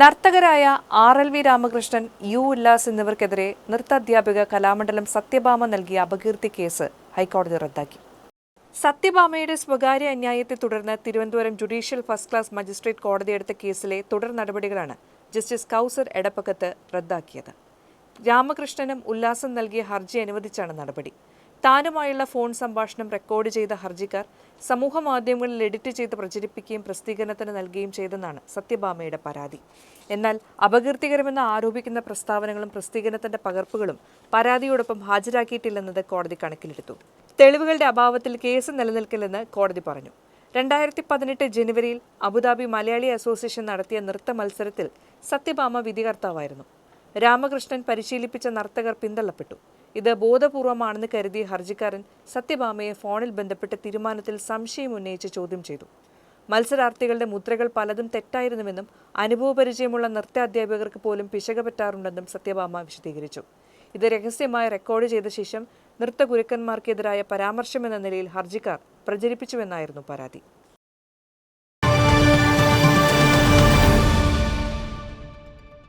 നർത്തകരായ R L V Ramakrishnan U Ullas എന്നിവർക്കെതിരെ നൃത്താധ്യാപിക കലാമണ്ഡലം സത്യഭാമ നൽകിയ അപകീർത്തി കേസ് ഹൈക്കോടതി റദ്ദാക്കി. സത്യഭാമയുടെ സ്വകാര്യ അന്യായത്തെ തുടർന്ന് Thiruvananthapuram judicial first class magistrate കോടതി എടുത്ത കേസിലെ തുടർ നടപടികളാണ് ജസ്റ്റിസ് കൗസർ എടപ്പക്കത്ത് റദ്ദാക്കിയത്. രാമകൃഷ്ണനും ഉല്ലാസം നൽകിയ ഹർജി അനുവദിച്ചാണ് നടപടി. താനുമായുള്ള ഫോൺ സംഭാഷണം റെക്കോർഡ് ചെയ്ത ഹർജിക്കാർ സമൂഹ മാധ്യമങ്ങളിൽ എഡിറ്റ് ചെയ്ത് പ്രചരിപ്പിക്കുകയും പ്രസിദ്ധീകരണത്തിന് നൽകുകയും ചെയ്തെന്നാണ് സത്യഭാമയുടെ പരാതി. എന്നാൽ അപകീർത്തികരമെന്ന് ആരോപിക്കുന്ന പ്രസ്താവനകളും പ്രസിദ്ധീകരണത്തിന്റെ പകർപ്പുകളും പരാതിയോടൊപ്പം ഹാജരാക്കിയിട്ടില്ലെന്നത് കോടതി കണക്കിലെടുത്തു. തെളിവുകളുടെ അഭാവത്തിൽ കേസ് നിലനിൽക്കില്ലെന്ന് കോടതി പറഞ്ഞു. രണ്ടായിരത്തി പതിനെട്ട് ജനുവരിയിൽ അബുദാബി മലയാളി അസോസിയേഷൻ നടത്തിയ നൃത്ത മത്സരത്തിൽ സത്യഭാമ വിധികർത്താവായിരുന്നു. രാമകൃഷ്ണൻ പരിശീലിപ്പിച്ച നർത്തകർ പിന്തള്ളപ്പെട്ടു. ഇത് ബോധപൂർവമാണെന്ന് കരുതിയ ഹർജിക്കാരൻ സത്യഭാമയെ ഫോണിൽ ബന്ധപ്പെട്ട് തീരുമാനത്തിൽ സംശയം ഉന്നയിച്ച് ചോദ്യം ചെയ്തു. മത്സരാർത്ഥികളുടെ മുദ്രകൾ പലതും തെറ്റായിരുന്നുവെന്നും അനുഭവപരിചയമുള്ള നൃത്താധ്യാപകർക്ക് പോലും പിശക പറ്റാറുണ്ടെന്നും സത്യഭാമ വിശദീകരിച്ചു. ഇത് രഹസ്യമായി റെക്കോർഡ് ചെയ്ത ശേഷം നൃത്തഗുരുക്കന്മാർക്കെതിരായ പരാമർശമെന്ന നിലയിൽ ഹർജിക്കാർ പ്രചരിപ്പിച്ചുവെന്നായിരുന്നു പരാതി.